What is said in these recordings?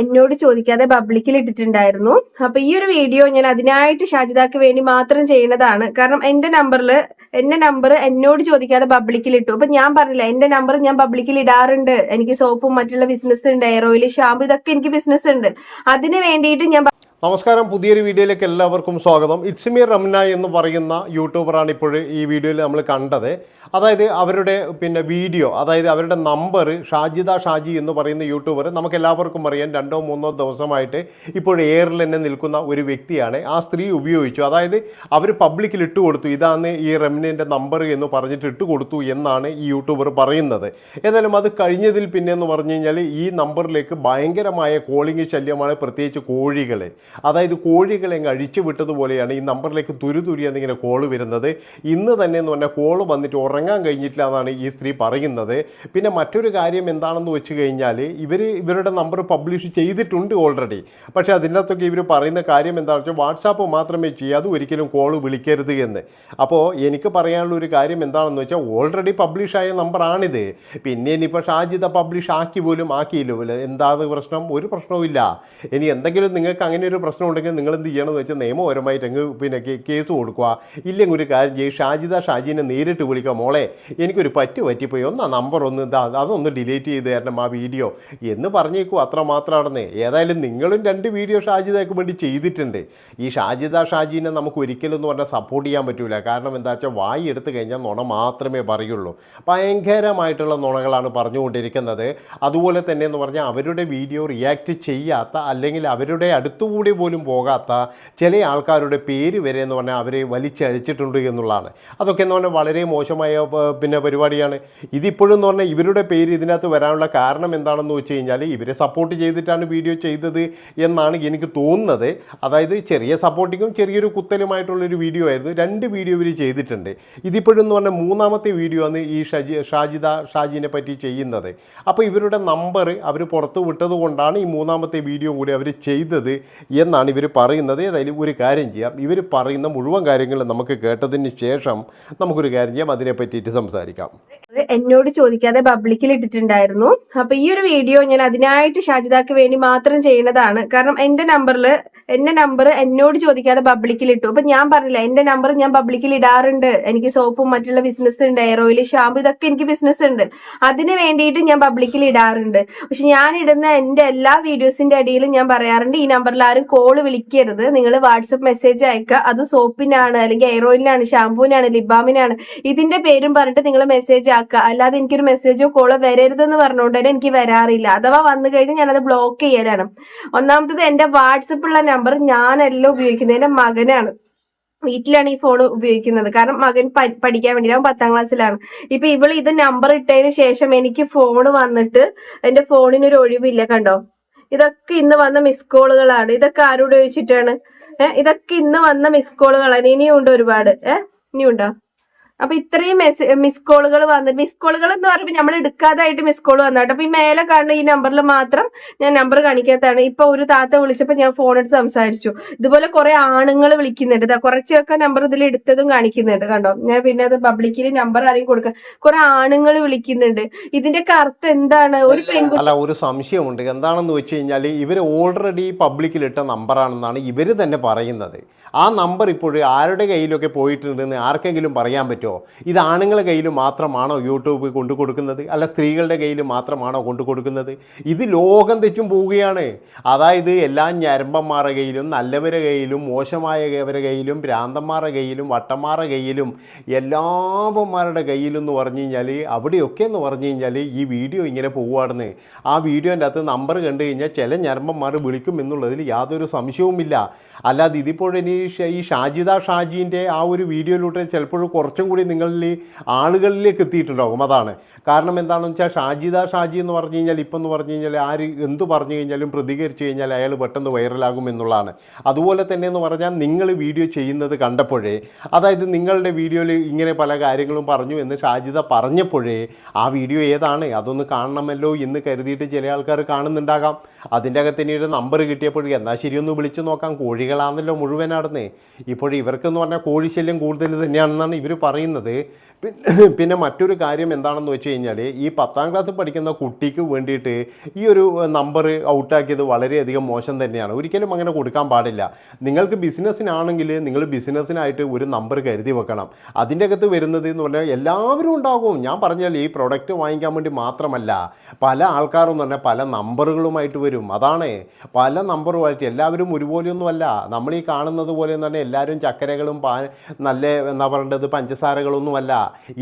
എന്നോട് ചോദിക്കാതെ പബ്ലിക്കിൽ ഇട്ടിട്ടുണ്ടായിരുന്നു. അപ്പൊ ഈ ഒരു വീഡിയോ ഞാൻ അതിനായിട്ട് ഷാജിദാക്ക് വേണ്ടി മാത്രം ചെയ്യുന്നതാണ് കാരണം എന്റെ നമ്പറിൽ എന്റെ നമ്പർ എന്നോട് ചോദിക്കാതെ പബ്ലിക്കിൽ ഇട്ടു. അപ്പൊ ഞാൻ പറഞ്ഞില്ല എന്റെ നമ്പർ ഞാൻ പബ്ലിക്കിൽ ഇടാറുണ്ട്. എനിക്ക് സോപ്പും മറ്റുള്ള ബിസിനസ് ഉണ്ട് എയർ ഷാമ്പു ഇതൊക്കെ എനിക്ക് ബിസിനസ് ഉണ്ട്. അതിന് വേണ്ടിയിട്ട് ഞാൻ നമസ്കാരം. പുതിയൊരു വീഡിയോയിലേക്ക് എല്ലാവർക്കും സ്വാഗതം. ഇറ്റ്സ് റംന എന്ന് പറയുന്ന യൂട്യൂബറാണ് ഇപ്പോൾ ഈ വീഡിയോയിൽ നമ്മൾ കണ്ടത്. അതായത് അവരുടെ പിന്നെ വീഡിയോ അതായത് അവരുടെ നമ്പർ ഷാജിദ ഷാജി എന്ന് പറയുന്ന യൂട്യൂബർ നമുക്ക് എല്ലാവർക്കും അറിയാം രണ്ടോ മൂന്നോ ദിവസമായിട്ട് ഇപ്പോൾ എയറിൽ തന്നെ നിൽക്കുന്ന ഒരു വ്യക്തിയാണ്. ആ സ്ത്രീ ഉപയോഗിച്ചു. അതായത് അവർ പബ്ലിക്കിൽ ഇട്ട് കൊടുത്തു. ഇതാണ് ഈ റെമിനന്റെ നമ്പർ എന്ന് പറഞ്ഞിട്ട് ഇട്ട് കൊടുത്തു എന്നാണ് ഈ യൂട്യൂബർ പറയുന്നത്. ഏതായാലും അത് കഴിഞ്ഞതിൽ പിന്നെ എന്ന് പറഞ്ഞു കഴിഞ്ഞാൽ ഈ നമ്പറിലേക്ക് ഭയങ്കരമായ കോളിംഗ് ശല്യമാണ് പ്രത്യേകിച്ച് കോഴികളെ. അതായത് കോഴികളെ അഴിച്ചു വിട്ടതുപോലെയാണ് ഈ നമ്പറിലേക്ക് തുരുതുരി എന്നിങ്ങനെ കോൾ വരുന്നത്. ഇന്ന് തന്നെ എന്ന് പറഞ്ഞാൽ കോൾ വന്നിട്ട് ഉറങ്ങാൻ കഴിഞ്ഞിട്ടില്ല എന്നാണ് ഈ സ്ത്രീ പറയുന്നത്. പിന്നെ മറ്റൊരു കാര്യം എന്താണെന്ന് വെച്ച് കഴിഞ്ഞാൽ ഇവർ ഇവരുടെ നമ്പർ പബ്ലിഷ് ചെയ്തിട്ടുണ്ട് ഓൾറെഡി പക്ഷേ അതിനകത്തൊക്കെ ഇവർ പറയുന്ന കാര്യം എന്താണെന്ന് വെച്ചാൽ വാട്സാപ്പ് മാത്രമേ ചെയ്യാതെ ഒരിക്കലും കോൾ വിളിക്കരുത് എന്ന്. അപ്പോൾ എനിക്ക് പറയാനുള്ള ഒരു കാര്യം എന്താണെന്ന് വെച്ചാൽ ഓൾറെഡി പബ്ലിഷായ നമ്പറാണിത് പിന്നെ ഇനിയിപ്പോൾ ഷാജിത പബ്ലിഷ് ആക്കി പോലും ആക്കിയില്ല. എന്താണ് പ്രശ്നം? ഒരു പ്രശ്നവുമില്ല ഇനി എന്തെങ്കിലും നിങ്ങൾക്ക് അങ്ങനെ ഒരു പ്രശ്നം ഉണ്ടെങ്കിൽ നിങ്ങൾ എന്ത് ചെയ്യണമെന്ന് വെച്ചാൽ നിയമപരമായിട്ട് അങ്ങ് പിന്നെ കേസ് കൊടുക്കുക. ഇല്ലെങ്കിൽ ഒരു കാര്യം ചെയ്യും ഷാജിത ഷാജിനെ നേരിട്ട് വിളിക്കുക. മോളെ എനിക്കൊരു പറ്റു പറ്റിപ്പോയി. ഒന്ന് ആ നമ്പർ ഒന്ന് ഇതാ അതൊന്ന് ഡിലീറ്റ് ചെയ്ത് തരണം ആ വീഡിയോ എന്ന് പറഞ്ഞേക്കൂ അത്ര മാത്രമാണെന്ന് ഏതായാലും നിങ്ങളും രണ്ട് വീഡിയോ ഷാജിദയ്ക്ക് വേണ്ടി ചെയ്തിട്ടുണ്ട്. ഈ ഷാജിദ ഷാജീനെ നമുക്ക് ഒരിക്കലും എന്ന് പറഞ്ഞാൽ സപ്പോർട്ട് ചെയ്യാൻ പറ്റില്ല കാരണം എന്താ വെച്ചാൽ വായി എടുത്തു കഴിഞ്ഞാൽ നുണ മാത്രമേ പറയുള്ളൂ. ഭയങ്കരമായിട്ടുള്ള നുണകളാണ് പറഞ്ഞുകൊണ്ടിരിക്കുന്നത്. അതുപോലെ തന്നെ എന്ന് പറഞ്ഞാൽ അവരുടെ വീഡിയോ റിയാക്ട് ചെയ്യാത്ത അല്ലെങ്കിൽ അവരുടെ അടുത്തുകൂടി പോലും പോകാത്ത ചില ആൾക്കാരുടെ പേര് വരെ എന്ന് പറഞ്ഞാൽ അവരെ വലിച്ചഴിച്ചിട്ടുണ്ട് എന്നുള്ളതാണ്. അതൊക്കെ എന്ന് പറഞ്ഞാൽ വളരെ മോശമായ പിന്നെ പരിപാടിയാണ്. ഇതിപ്പോഴും എന്ന് പറഞ്ഞാൽ ഇവരുടെ പേര് ഇതിനകത്ത് വരാനുള്ള കാരണം എന്താണെന്ന് വെച്ച് കഴിഞ്ഞാൽ ഇവരെ സപ്പോർട്ട് ചെയ്തിട്ടാണ് വീഡിയോ ചെയ്തത് എന്നാണ് എനിക്ക് തോന്നുന്നത്. അതായത് ചെറിയ സപ്പോർട്ടിങ്ങും ചെറിയൊരു കുത്തലുമായിട്ടുള്ളൊരു വീഡിയോ ആയിരുന്നു. രണ്ട് വീഡിയോ ഇവർ ചെയ്തിട്ടുണ്ട്. ഇതിപ്പോഴും എന്ന് പറഞ്ഞാൽ മൂന്നാമത്തെ വീഡിയോ ആണ് ഈ ഷജി ഷാജിദ ഷാജിനെ പറ്റി ചെയ്യുന്നത്. അപ്പോൾ ഇവരുടെ നമ്പർ അവർ പുറത്ത് വിട്ടത് കൊണ്ടാണ് ഈ മൂന്നാമത്തെ വീഡിയോ കൂടി അവർ ചെയ്തത് എന്നാണ് ഇവർ പറയുന്നത്. ഏതായാലും ഒരു കാര്യം ചെയ്യാം. ഇവർ പറയുന്ന മുഴുവൻ കാര്യങ്ങളും നമുക്ക് കേട്ടതിന് ശേഷം നമുക്കൊരു കാര്യം ചെയ്യാം. അതിനെ പറ്റിയിട്ട് സംസാരിക്കാം. എന്നോട് ചോദിക്കാതെ പബ്ലിക്കിൽ ഇട്ടിട്ടുണ്ടായിരുന്നു അപ്പൊ ഈ ഒരു വീഡിയോ ഞാൻ അതിനായിട്ട് ഷാജിദാക്ക് വേണ്ടി മാത്രം ചെയ്യുന്നതാണ് കാരണം എന്റെ നമ്പറിൽ എന്റെ നമ്പർ എന്നോട് ചോദിക്കാതെ പബ്ലിക്കിൽ ഇട്ടു അപ്പൊ ഞാൻ പറഞ്ഞില്ല എന്റെ നമ്പർ ഞാൻ പബ്ലിക്കിൽ ഇടാറുണ്ട് എനിക്ക് സോപ്പും മറ്റുള്ള ബിസിനസ് ഉണ്ട് എയർ ഓയിൽ ഷാമ്പു ഇതൊക്കെ എനിക്ക് ബിസിനസ് ഉണ്ട്. അതിന് വേണ്ടിയിട്ട് ഞാൻ പബ്ലിക്കിൽ ഇടാറുണ്ട് പക്ഷെ ഞാൻ ഇടുന്ന എന്റെ എല്ലാ വീഡിയോസിന്റെ അടിയിൽ ഞാൻ പറയാറുണ്ട് ഈ നമ്പറിൽ ആരും കോൾ വിളിക്കരുത്. നിങ്ങൾ വാട്സപ്പ് മെസ്സേജ് അയക്കുക. അത് സോപ്പിനാണ് അല്ലെങ്കിൽ എയർ ഷാമ്പൂവിനാണ് ലിബാമിനാണ്. ഇതിന്റെ പേരും പറഞ്ഞിട്ട് നിങ്ങൾ മെസ്സേജ് ആക്കുക അല്ലാതെ എനിക്കൊരു മെസ്സേജോ കോളോ വരരുതെന്ന് പറഞ്ഞുകൊണ്ട് തന്നെ എനിക്ക് വരാറില്ല. അഥവാ വന്നു കഴിഞ്ഞാൽ ഞാനത് ബ്ലോക്ക് ചെയ്യലാണ്. ഒന്നാമത്തത് എന്റെ വാട്സപ്പുള്ള നമ്പർ ഞാനല്ല ഉപയോഗിക്കുന്നത്. എന്റെ മകനാണ്. വീട്ടിലാണ് ഈ ഫോൺ ഉപയോഗിക്കുന്നത്. കാരണം മകൻ പഠിക്കാൻ വേണ്ടി അവൻ പത്താം ക്ലാസ്സിലാണ് ഇപ്പൊ ഇവൾ ഇത് നമ്പർ ഇട്ടതിന് ശേഷം എനിക്ക് ഫോൺ വന്നിട്ട് എന്റെ ഫോണിന് ഒരു ഒഴിവില്ല കണ്ടോ? ഇതൊക്കെ ഇന്ന് വന്ന മിസ് കോളുകളാണ് ഇതൊക്കെ ആരോട് ചോദിച്ചിട്ടാണ്? ഏഹ് ഇതൊക്കെ ഇന്ന് വന്ന മിസ് കോളുകളാണ് ഇനിയും ഉണ്ട് ഒരുപാട്. ഏഹ് ഇനിയുണ്ടോ? അപ്പൊ ഇത്രയും മെസ് മിസ് കോളുകൾ വന്നിട്ട് മിസ് കോളുകൾ എന്ന് പറയുമ്പോൾ നമ്മൾ എടുക്കാതായിട്ട് മിസ് കോൾ വന്നോട്ടെ അപ്പൊ ഈ മേലെ കാണുന്ന ഈ നമ്പറിൽ മാത്രം ഞാൻ നമ്പർ കാണിക്കാത്തതാണ്. ഇപ്പൊ ഒരു താത്ത വിളിച്ചപ്പോ ഞാൻ ഫോൺ എടുത്ത് സംസാരിച്ചു. ഇതുപോലെ കുറെ ആണുങ്ങൾ വിളിക്കുന്നുണ്ട്. കുറച്ചൊക്കെ നമ്പർ ഇതിൽ എടുത്തതും കാണിക്കുന്നുണ്ട് കണ്ടോ. ഞാൻ പിന്നെ അത് പബ്ലിക്കിൽ നമ്പർ ആരെയും കൊടുക്കുക കുറെ ആണുങ്ങൾ വിളിക്കുന്നുണ്ട്. ഇതിന്റെ അർത്ഥം എന്താണ്? ഒരു പെൺകുട്ടി അല്ല ഒരു സംശയമുണ്ട്. എന്താണെന്ന് വെച്ച് കഴിഞ്ഞാൽ ഇവർ ഓൾറെഡി പബ്ലിക്കിലിട്ട നമ്പറാണെന്നാണ് ഇവർ തന്നെ പറയുന്നത്. ആ നമ്പർ ഇപ്പോൾ ആരുടെ കയ്യിലൊക്കെ പോയിട്ടുണ്ടെന്ന് ആർക്കെങ്കിലും പറയാൻ പറ്റുമോ? ഇത് ആണുങ്ങളുടെ കയ്യിൽ മാത്രമാണോ യൂട്യൂബ് കൊണ്ടു കൊടുക്കുന്നത്? അല്ല സ്ത്രീകളുടെ കയ്യിൽ മാത്രമാണോ കൊണ്ടു കൊടുക്കുന്നത്? ഇത് ലോകം തെറ്റും പോവുകയാണ്. അതായത് എല്ലാ ഞരമ്പന്മാരുടെ കയ്യിലും നല്ലവരുടെ കയ്യിലും മോശമായവരുടെ കയ്യിലും ഭ്രാന്തന്മാരുടെ കയ്യിലും വട്ടന്മാരുടെ കയ്യിലും എല്ലാവന്മാരുടെ കയ്യിലും എന്ന് പറഞ്ഞു കഴിഞ്ഞാൽ അവിടെയൊക്കെ എന്ന് പറഞ്ഞു കഴിഞ്ഞാൽ ഈ വീഡിയോ ഇങ്ങനെ പോവുകയാണെന്ന്. ആ വീഡിയോന്റെ അകത്ത് നമ്പർ കണ്ടു കഴിഞ്ഞാൽ ചില ഞരമ്പന്മാർ വിളിക്കും എന്നുള്ളതിൽ യാതൊരു സംശയവുമില്ല. അല്ലാതെ ഇതിപ്പോഴിനി ഈ ഷാജിദ ഷാജീന്റെ ആ ഒരു വീഡിയോയിലൂടെ ചിലപ്പോൾ കുറച്ചും കൂടി നിങ്ങളിൽ ആളുകളിലേക്ക് എത്തിയിട്ടുണ്ടാകും. അതാണ്. കാരണം എന്താണെന്ന് വെച്ചാൽ ഷാജിദ ഷാജി എന്ന് പറഞ്ഞു കഴിഞ്ഞാൽ ഇപ്പം എന്ന് പറഞ്ഞു കഴിഞ്ഞാൽ ആര് എന്ത് പറഞ്ഞു കഴിഞ്ഞാലും പ്രതികരിച്ചു കഴിഞ്ഞാൽ അയാൾ പെട്ടെന്ന് വൈറലാകും എന്നുള്ളതാണ്. അതുപോലെ തന്നെ എന്ന് പറഞ്ഞാൽ നിങ്ങൾ വീഡിയോ ചെയ്യുന്നത് കണ്ടപ്പോഴേ അതായത് നിങ്ങളുടെ വീഡിയോയിൽ ഇങ്ങനെ പല കാര്യങ്ങളും പറഞ്ഞു എന്ന് ഷാജിദ പറഞ്ഞപ്പോഴേ ആ വീഡിയോ ഏതാണ്? അതൊന്ന് കാണണമല്ലോ എന്ന് കരുതിയിട്ട് ചില ആൾക്കാർ കാണുന്നുണ്ടാകാം. അതിന്റെ അകത്ത് ഇനി ഒരു നമ്പർ കിട്ടിയപ്പോഴേ എന്നാൽ ശരിയൊന്ന് വിളിച്ചു നോക്കാം. കോഴികളാണല്ലോ മുഴുവനാടുന്നേ ഇപ്പോൾ ഇവർക്കെന്ന് പറഞ്ഞാൽ കോഴിശല്യം കൂടുതൽ തന്നെയാണെന്നാണ് ഇവർ പറയുന്നത്. പിന്നെ മറ്റൊരു കാര്യം എന്താണെന്ന് വെച്ച് കഴിഞ്ഞാൽ ഈ പത്താം ക്ലാസ് പഠിക്കുന്ന കുട്ടിക്ക് വേണ്ടിയിട്ട് ഈ ഒരു നമ്പർ ഔട്ടാക്കിയത് വളരെയധികം മോശം തന്നെയാണ്. ഒരിക്കലും അങ്ങനെ കൊടുക്കാൻ പാടില്ല. നിങ്ങൾക്ക് ബിസിനസ്സിനാണെങ്കിൽ നിങ്ങൾ ബിസിനസ്സിനായിട്ട് ഒരു നമ്പർ കരുതി വെക്കണം. അതിന്റെ അകത്ത് വരുന്നത് എന്ന് പറഞ്ഞാൽ എല്ലാവരും ഉണ്ടാകും. ഞാൻ പറഞ്ഞാൽ ഈ പ്രൊഡക്റ്റ് വാങ്ങിക്കാൻ വേണ്ടി മാത്രമല്ല പല ആൾക്കാരും എന്ന് പറഞ്ഞാൽ പല നമ്പറുകളുമായിട്ട് വരും. അതാണ്. പല നമ്പറുമായിട്ട് എല്ലാവരും ഒരുപോലെയൊന്നുമല്ല. നമ്മൾ ഈ കാണുന്നത് പോലെ എന്ന് പറഞ്ഞാൽ എല്ലാവരും ചക്കരകളും പാ നല്ല എന്താ പറയേണ്ടത് പഞ്ചസാരകളൊന്നുമല്ല.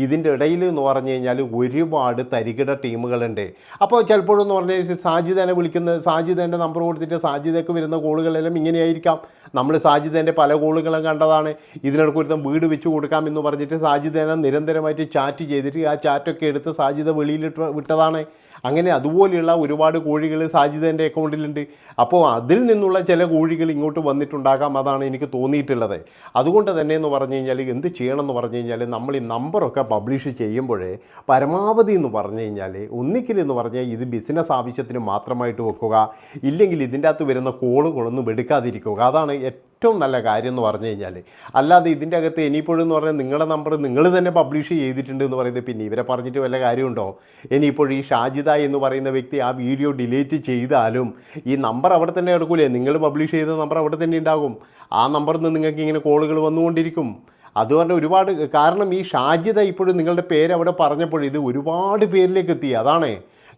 ഇതിന്റെ ഇടയിൽ എന്ന് പറഞ്ഞു കഴിഞ്ഞാൽ ഒരുപാട് തരികിട ടീമുകളുണ്ട്. അപ്പോൾ ചിലപ്പോഴെന്ന് പറഞ്ഞാൽ സാജിദേനെ വിളിക്കുന്ന സാജിദേന്റെ നമ്പർ കൊടുത്തിട്ട് സാജിതയ്ക്ക് വരുന്ന കോളുകളെല്ലാം ഇങ്ങനെയായിരിക്കാം. നമ്മൾ സാജിദേന്റെ പല കോളുകളും കണ്ടതാണ്. ഇതിനിടയ്ക്ക് ഒരുത്തം വീട് വെച്ച് കൊടുക്കാം എന്ന് പറഞ്ഞിട്ട് സാജിദേനെ നിരന്തരമായിട്ട് ചാറ്റ് ചെയ്തിട്ട് ആ ചാറ്റൊക്കെ എടുത്ത് സാജിദ വെളിയിലിട്ട് വിട്ടതാണ്. അങ്ങനെ അതുപോലെയുള്ള ഒരുപാട് കോഴികൾ സാജിദേന്റെ അക്കൗണ്ടിലുണ്ട്. അപ്പോൾ അതിൽ നിന്നുള്ള ചില കോഴികൾ ഇങ്ങോട്ട് വന്നിട്ടുണ്ടാകാം അതാണ് എനിക്ക് തോന്നിയിട്ടുള്ളത്. അതുകൊണ്ട് തന്നെ എന്ന് പറഞ്ഞു കഴിഞ്ഞാൽ എന്ത് ചെയ്യണം എന്ന് പറഞ്ഞു കഴിഞ്ഞാൽ നമ്മൾ ഈ നമ്പറൊക്കെ പബ്ലിഷ് ചെയ്യുമ്പോഴേ പരമാവധി എന്ന് പറഞ്ഞു കഴിഞ്ഞാൽ ഒന്നിക്കൽ എന്ന് പറഞ്ഞാൽ ഇത് ബിസിനസ് ആവശ്യത്തിന് മാത്രമായിട്ട് വെക്കുക. ഇല്ലെങ്കിൽ ഇതിന്റെ അകത്ത് വരുന്ന കോളുകളൊന്നും എടുക്കാതിരിക്കുക. അതാണ് ഏറ്റവും നല്ല കാര്യം എന്ന് പറഞ്ഞു കഴിഞ്ഞാൽ അല്ലാതെ ഇതിന്റെ അകത്ത് ഇനിയിപ്പോഴും എന്ന് പറഞ്ഞാൽ നിങ്ങളുടെ നമ്പർ നിങ്ങൾ തന്നെ പബ്ലിഷ് ചെയ്തിട്ടുണ്ട് എന്ന് പറയുന്നത് പിന്നെ ഇവരെ പറഞ്ഞിട്ട് വല്ല കാര്യമുണ്ടോ? ഇനിയിപ്പോൾ ഈ ഷാജിദ എന്ന് പറയുന്ന വ്യക്തി ആ വീഡിയോ ഡിലീറ്റ് ചെയ്താലും ഈ നമ്പർ അവിടെ തന്നെ എടുക്കൂലേ നിങ്ങൾ പബ്ലിഷ് ചെയ്ത നമ്പർ അവിടെ തന്നെ ഉണ്ടാകും. ആ നമ്പറിൽ നിന്ന് നിങ്ങൾക്ക് ഇങ്ങനെ കോളുകൾ വന്നുകൊണ്ടിരിക്കും. അതുകൊണ്ട് ഒരുപാട് കാരണം ഈ ഷാജിത ഇപ്പോഴും നിങ്ങളുടെ പേര് അവിടെ പറഞ്ഞപ്പോൾ ഇത് ഒരുപാട് പേരിലേക്ക് എത്തി. അതാണ്.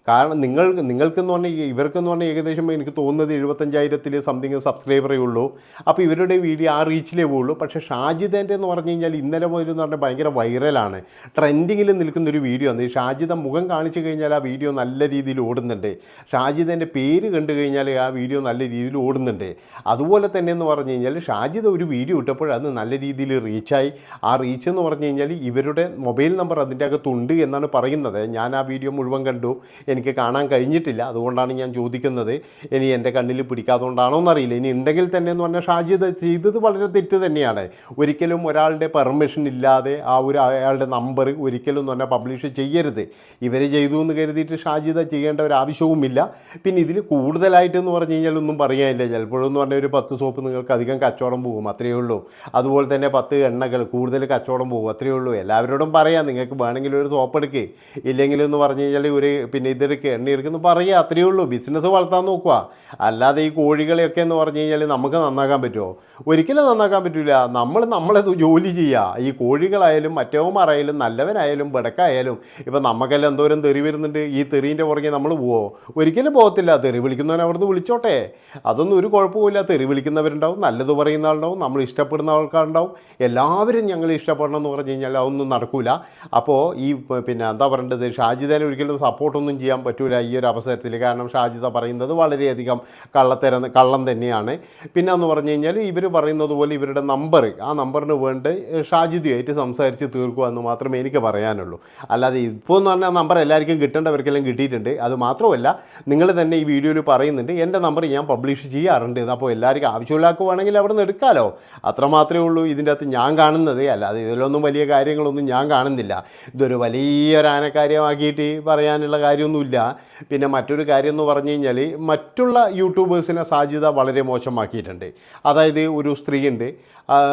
കാരണം നിങ്ങൾ നിങ്ങൾക്കെന്ന് പറഞ്ഞാൽ ഇവർക്കെന്ന് പറഞ്ഞാൽ ഏകദേശം എനിക്ക് തോന്നുന്നത് എഴുപത്തഞ്ചായിരത്തിൽ സംതിങ് സബ്സ്ക്രൈബറേ ഉള്ളൂ. അപ്പോൾ ഇവരുടെ വീഡിയോ ആ റീച്ചിലേ പോകുള്ളൂ പക്ഷേ ഷാജിദേന്റെ എന്ന് പറഞ്ഞു കഴിഞ്ഞാൽ ഇന്നലെ മുതൽ എന്ന് പറഞ്ഞാൽ ഭയങ്കര വൈറലാണ് ട്രെൻഡിങ്ങിൽ നിൽക്കുന്ന ഒരു വീഡിയോ ആണ് ഷാജിദ മുഖം കാണിച്ചു കഴിഞ്ഞാൽ ആ വീഡിയോ നല്ല രീതിയിൽ ഓടുന്നുണ്ട്. ഷാജിദേന്റെ പേര് കണ്ടു കഴിഞ്ഞാൽ ആ വീഡിയോ നല്ല രീതിയിൽ ഓടുന്നുണ്ട്. അതുപോലെ തന്നെ എന്ന് പറഞ്ഞു കഴിഞ്ഞാൽ ഷാജിദ ഒരു വീഡിയോ ഇട്ടപ്പോൾ അത് നല്ല രീതിയിൽ റീച്ചായി ആ റീച്ച് എന്ന് പറഞ്ഞു കഴിഞ്ഞാൽ ഇവരുടെ മൊബൈൽ നമ്പർ അതിന്റെ അകത്തുണ്ട് എന്നാണ് പറയുന്നത്. ഞാൻ ആ വീഡിയോ മുഴുവൻ കണ്ടു. എനിക്ക് കാണാൻ കഴിഞ്ഞിട്ടില്ല. അതുകൊണ്ടാണ് ഞാൻ ചോദിക്കുന്നത്. ഇനി എന്റെ കണ്ണിൽ പിടിക്കാത്തതുകൊണ്ടാണോ എന്നറിയില്ല. ഇനി ഉണ്ടെങ്കിൽ തന്നെ എന്ന് പറഞ്ഞാൽ ഷാജി ചെയ്തത് വളരെ തെറ്റ് തന്നെയാണ്. ഒരിക്കലും ഒരാളുടെ പെർമിഷൻ ഇല്ലാതെ ആ ഒരു അയാളുടെ നമ്പർ ഒരിക്കലും എന്ന് പറഞ്ഞാൽ പബ്ലിഷ് ചെയ്യരുത്. ഇവർ ചെയ്തു എന്ന് കരുതിയിട്ട് ഷാജിത ചെയ്യേണ്ട ഒരു ആവശ്യവുമില്ല. പിന്നെ ഇതിൽ കൂടുതലായിട്ട് എന്ന് പറഞ്ഞു കഴിഞ്ഞാൽ ഒന്നും പറയാനില്ല. ചിലപ്പോഴെന്ന് പറഞ്ഞാൽ ഒരു പത്ത് സോപ്പ് നിങ്ങൾക്ക് അധികം കച്ചവടം പോകും. അത്രയേ ഉള്ളൂ. അതുപോലെ തന്നെ പത്ത് എണ്ണകൾ കൂടുതൽ കച്ചവടം പോകും. അത്രയേ ഉള്ളൂ. എല്ലാവരോടും പറയാം. നിങ്ങൾക്ക് വേണമെങ്കിൽ ഒരു സോപ്പ് എടുക്കുക ഇല്ലെങ്കിൽ എന്ന് പറഞ്ഞു കഴിഞ്ഞാൽ ഒരു പിന്നെ ഇതെടുക്കുക എണ്ണ എടുക്കുന്നു പറയുക അത്രയേ ഉള്ളൂ. ബിസിനസ് വളർത്താൻ നോക്കുക. അല്ലാതെ ഈ കോഴികളെയൊക്കെ എന്ന് പറഞ്ഞു കഴിഞ്ഞാൽ നമുക്ക് നന്നാക്കാൻ പറ്റുമോ? ഒരിക്കലും നന്നാക്കാൻ പറ്റില്ല നമ്മൾ നമ്മളെ ജോലി ചെയ്യുക ഈ കോഴികളായാലും മറ്റവന്മാരായാലും നല്ലവനായാലും ബടക്കായാലും ഇപ്പം നമുക്കെല്ലാം എന്തോരം തെറി വരുന്നുണ്ട്. ഈ തെറീന്റെ പുറകെ നമ്മൾ പോവോ? ഒരിക്കലും പോകത്തില്ല. തെറി വിളിക്കുന്നവൻ അവിടുന്ന് വിളിച്ചോട്ടെ. അതൊന്നും ഒരു കുഴപ്പമില്ല തെറി വിളിക്കുന്നവരുണ്ടാവും. നല്ലത് പറയുന്ന ആളുണ്ടാവും. നമ്മൾ ഇഷ്ടപ്പെടുന്ന ആൾക്കാരുണ്ടാവും. എല്ലാവരും ഞങ്ങൾ ഇഷ്ടപ്പെടണം എന്ന് പറഞ്ഞു കഴിഞ്ഞാൽ അതൊന്നും നടക്കില്ല അപ്പോൾ ഈ പിന്നെ എന്താ പറയേണ്ടത്? ഷാജിദേനെ ഒരിക്കലും സപ്പോർട്ടൊന്നും ചെയ്യാൻ പറ്റൂല ഈ ഒരു അവസരത്തിൽ. കാരണം ഷാജിദ പറയുന്നത് വളരെയധികം കള്ളത്തര കള്ളം തന്നെയാണ്. പിന്നെ എന്ന് പറഞ്ഞു കഴിഞ്ഞാൽ ഇവർ പറയുന്നത് പോലെ ഇവരുടെ നമ്പർ ആ നമ്പറിന് വേണ്ടി ഷാജിദുമായിട്ട് സംസാരിച്ച് തീർക്കുക എന്ന് മാത്രമേ എനിക്ക് പറയാനുള്ളൂ. അല്ലാതെ ഇപ്പോൾ എന്ന് പറഞ്ഞാൽ നമ്പർ എല്ലാവർക്കും കിട്ടേണ്ടവർക്കെല്ലാം കിട്ടിയിട്ടുണ്ട്. അത് മാത്രമല്ല നിങ്ങൾ തന്നെ ഈ വീഡിയോയിൽ പറയുന്നുണ്ട് എന്റെ നമ്പർ ഞാൻ പബ്ലിഷ് ചെയ്യാറുണ്ട്. അപ്പോൾ എല്ലാവർക്കും ആവശ്യമില്ലാക്കുവാണെങ്കിൽ അവിടെ നിന്ന് എടുക്കാമല്ലോ അത്ര മാത്രമേ ഉള്ളൂ ഇതിന്റെ അകത്ത് ഞാൻ കാണുന്നത്. അല്ലാതെ ഇതിലൊന്നും വലിയ കാര്യങ്ങളൊന്നും ഞാൻ കാണുന്നില്ല. ഇതൊരു വലിയൊരു ആനക്കാര്യമാക്കിയിട്ട് പറയാനുള്ള കാര്യമൊന്നുമില്ല പിന്നെ മറ്റൊരു കാര്യം എന്ന് പറഞ്ഞു കഴിഞ്ഞാൽ മറ്റുള്ള യൂട്യൂബേഴ്സിനെ സാധ്യത വളരെ മോശമാക്കിയിട്ടുണ്ട്. അതായത് ഒരു സ്ത്രീയുണ്ട്.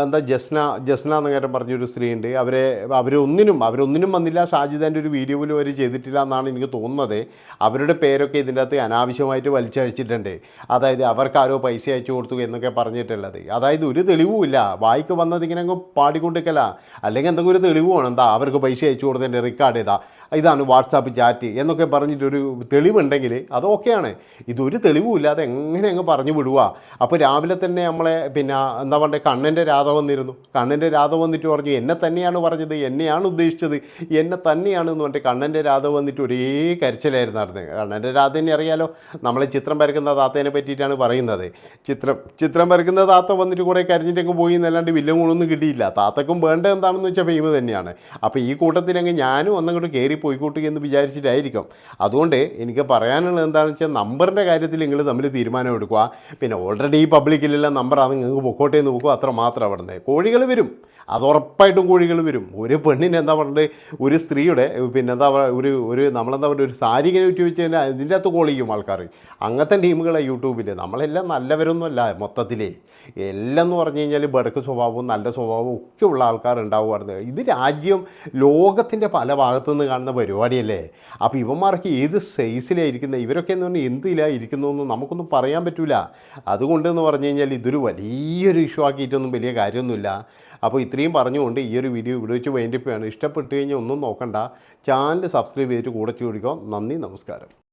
എന്താ ജസ്ന ജസ്ന എന്നങ്ങനെ പറഞ്ഞൊരു സ്ത്രീയുണ്ട്. അവരെ അവരൊന്നിനും അവരൊന്നിനും വന്നില്ല. ഷാജിദാന്റെ ഒരു വീഡിയോ പോലും അവർ ചെയ്തിട്ടില്ല എന്നാണ് എനിക്ക് തോന്നുന്നത്. അവരുടെ പേരൊക്കെ ഇതിന്റെ അകത്ത് അനാവശ്യമായിട്ട് വലിച്ചഴിച്ചിട്ടുണ്ട്. അതായത് അവർക്കാരോ പൈസ അയച്ചു കൊടുത്തു എന്നൊക്കെ പറഞ്ഞിട്ടുള്ളത്. അതായത് ഒരു തെളിവുമില്ല വായിക്ക് വന്നത് ഇങ്ങനെ അങ്ങ് പാടിക്കൊണ്ടിരിക്കല. അല്ലെങ്കിൽ എന്തെങ്കിലും ഒരു തെളിവ് വേണം എന്താ അവർക്ക് പൈസ അയച്ചു കൊടുത്തതിന്റെ റെക്കോർഡ് ചെയ്താ ഇതാണ് വാട്സാപ്പ് ചാറ്റ് എന്നൊക്കെ പറഞ്ഞിട്ടൊരു തെളിവുണ്ടെങ്കിൽ അത് ഓക്കെയാണ്. ഇതൊരു തെളിവുമില്ലാതെ എങ്ങനെ അങ്ങ് പറഞ്ഞു വിടുക അപ്പോൾ രാവിലെ തന്നെ നമ്മളെ പിന്നെ എന്താ പറയുക കണ്ണന്റെ രാധ വന്നിരുന്നു. കണ്ണന്റെ രാധ വന്നിട്ട് പറഞ്ഞു എന്നെ തന്നെയാണ് പറഞ്ഞത് എന്നെയാണ് ഉദ്ദേശിച്ചത് എന്നെ തന്നെയാണ് എന്ന് പറഞ്ഞിട്ട് കണ്ണന്റെ രാധ വന്നിട്ട് ഒരേ കരച്ചിലായിരുന്നു നടന്നത്. കണ്ണന്റെ രാധനെ അറിയാലോ നമ്മളെ ചിത്രം വരയ്ക്കുന്ന താത്തേനെ പറ്റിയിട്ടാണ് പറയുന്നത്. ചിത്രം ചിത്രം വരയ്ക്കുന്ന താത്ത വന്നിട്ട് കുറേ കരഞ്ഞിട്ടങ്ങ് പോയി എന്നല്ലാണ്ട് വില്ല കിട്ടിയില്ല. താത്തക്കും വേണ്ട എന്താണെന്ന് വെച്ചാൽ ഫെയിം തന്നെയാണ്. അപ്പോൾ ഈ കൂട്ടത്തിലങ്ങ് ഞാനും ഒന്നങ്ങോട്ട് കയറി പോയിക്കോട്ടെ എന്ന് വിചാരിച്ചിട്ടായിരിക്കും. അതുകൊണ്ട് എനിക്ക് പറയാനുള്ളത് എന്താണെന്ന് വെച്ചാൽ നമ്പറിന്റെ കാര്യത്തിൽ നിങ്ങൾ തമ്മിൽ തീരുമാനം എടുക്കുക. പിന്നെ ഓൾറെഡി ഈ പബ്ലിക്കിലെല്ലാം നമ്പറാണ് നിങ്ങൾക്ക് പൊക്കോട്ടെ എന്ന് നോക്കുക. അത്ര മാത്രം അവിടുന്ന് കോഴികൾ വരും. അത് ഉറപ്പായിട്ടും കോഴികൾ വരും. ഒരു പെണ്ണിന് എന്താ പറയുന്നത് ഒരു സ്ത്രീയുടെ പിന്നെ എന്താ പറയുക ഒരു ഒരു നമ്മളെന്താ പറയുക ഒരു സാരി ഇങ്ങനെ ഉറ്റി വെച്ച് കഴിഞ്ഞാൽ അതിന്റെ അകത്ത് കോളിക്കും ആൾക്കാർ. അങ്ങനത്തെ ടീമുകളെ യൂട്യൂബിൽ നമ്മളെല്ലാം നല്ലവരൊന്നുമല്ല മൊത്തത്തിലേ. എല്ലാം എന്ന് പറഞ്ഞു കഴിഞ്ഞാൽ ബടക്ക് സ്വഭാവവും നല്ല സ്വഭാവവും ഒക്കെ ഉള്ള ആൾക്കാർ ഉണ്ടാവുമായിരുന്നു ഇത് രാജ്യം ലോകത്തിന്റെ പല ഭാഗത്തു നിന്ന് കാണുന്ന പരിപാടിയല്ലേ? അപ്പോൾ ഇവന്മാർക്ക് ഏത് സൈസിലായിരിക്കുന്നത് ഇവരൊക്കെ എന്ന് പറഞ്ഞാൽ എന്തിലാണ് ഇരിക്കുന്നതെന്ന് നമുക്കൊന്നും പറയാൻ പറ്റില്ല അതുകൊണ്ടെന്ന് പറഞ്ഞു കഴിഞ്ഞാൽ ഇതൊരു വലിയൊരു ഇഷ്യൂ ആക്കിയിട്ടൊന്നും വലിയ കാര്യമൊന്നുമില്ല. അപ്പോൾ ഇത്രയും പറഞ്ഞുകൊണ്ട് ഈ ഒരു വീഡിയോ ഇവിടെ വെച്ച് വേണ്ടിപ്പോയാണ് ഇഷ്ടപ്പെട്ട് കഴിഞ്ഞാൽ ഒന്നും നോക്കണ്ട. ചാനൽ സബ്സ്ക്രൈബ് ചെയ്തിട്ട് കൂടെ ചോദിക്കുക നന്ദി നമസ്കാരം.